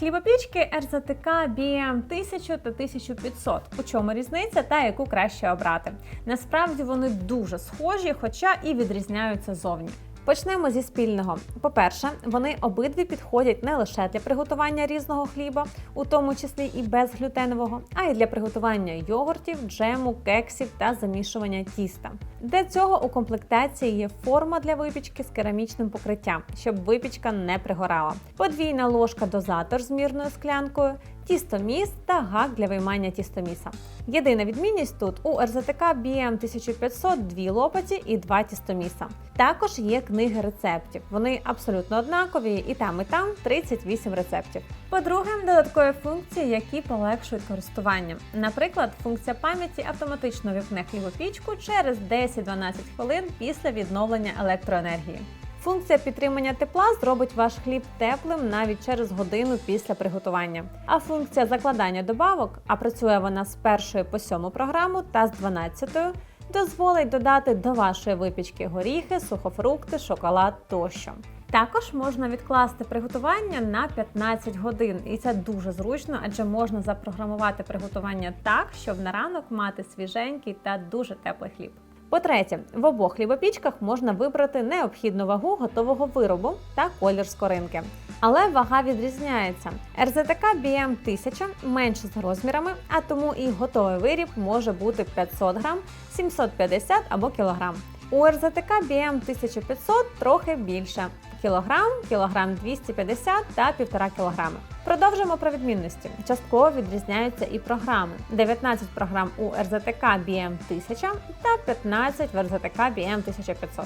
Хлібопічки РЗТК BM 1000 та 1500. У чому різниця та яку краще обрати? Насправді вони дуже схожі, хоча і відрізняються зовні. Почнемо зі спільного. По-перше, вони обидві підходять не лише для приготування різного хліба, у тому числі і безглютенового, а й для приготування йогуртів, джему, кексів та замішування тіста. Для цього у комплектації є форма для випічки з керамічним покриттям, щоб випічка не пригорала, подвійна ложка дозатор з мірною склянкою, тістоміс та гак для виймання тістоміса. Єдина відмінність тут у РЗТК BM 1500 дві лопаті і два тістоміса. Також є книги рецептів. Вони абсолютно однакові, і там, і там 38 рецептів. По-друге, додаткові функції, які полегшують користування. Наприклад, функція пам'яті автоматично вікне хлібопічку через 10-12 хвилин після відновлення електроенергії. Функція підтримання тепла зробить ваш хліб теплим навіть через годину після приготування. А функція закладання добавок, а працює вона з першої по сьому програму та з 12 дозволить додати до вашої випічки горіхи, сухофрукти, шоколад тощо. Також можна відкласти приготування на 15 годин, і це дуже зручно, адже можна запрограмувати приготування так, щоб на ранок мати свіженький та дуже теплий хліб. По-третє, в обох хлібопічках можна вибрати необхідну вагу готового виробу та колір скоринки. Але вага відрізняється. РЗТК BM 1000 менше з розмірами, а тому і готовий виріб може бути 500 грам, 750 або кілограм. У РЗТК BM 1500 трохи більше кілограм, кілограм 250 та 1,5 кілограми. Продовжимо про відмінності. Частково відрізняються і програми: 19 програм у РЗТК BM 1000 та 15 в РЗТК BM 1500.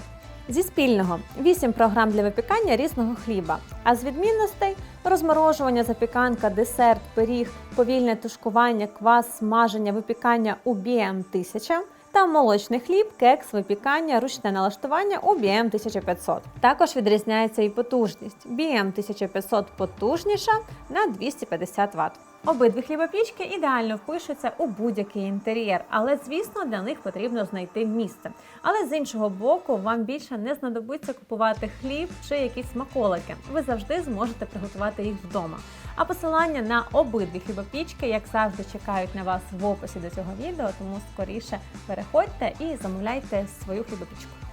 Зі спільного 8 програм для випікання різного хліба. А з відмінностей розморожування, запіканка, десерт, пиріг, повільне тушкування, квас, смаження, випікання у BM 1000 та молочний хліб, кекс, випікання, ручне налаштування у BM 1500. Також відрізняється і потужність. BM 1500 потужніша на 250 Вт. Обидві хлібопічки ідеально впишуться у будь-який інтер'єр, але звісно для них потрібно знайти місце. Але з іншого боку, вам більше не знадобиться купувати хліб чи якісь смаколики. Ви завжди зможете приготувати їх вдома. А посилання на обидві хлібопічки, як завжди, чекають на вас в описі до цього відео, тому скоріше переходьте і замовляйте свою хлібопічку.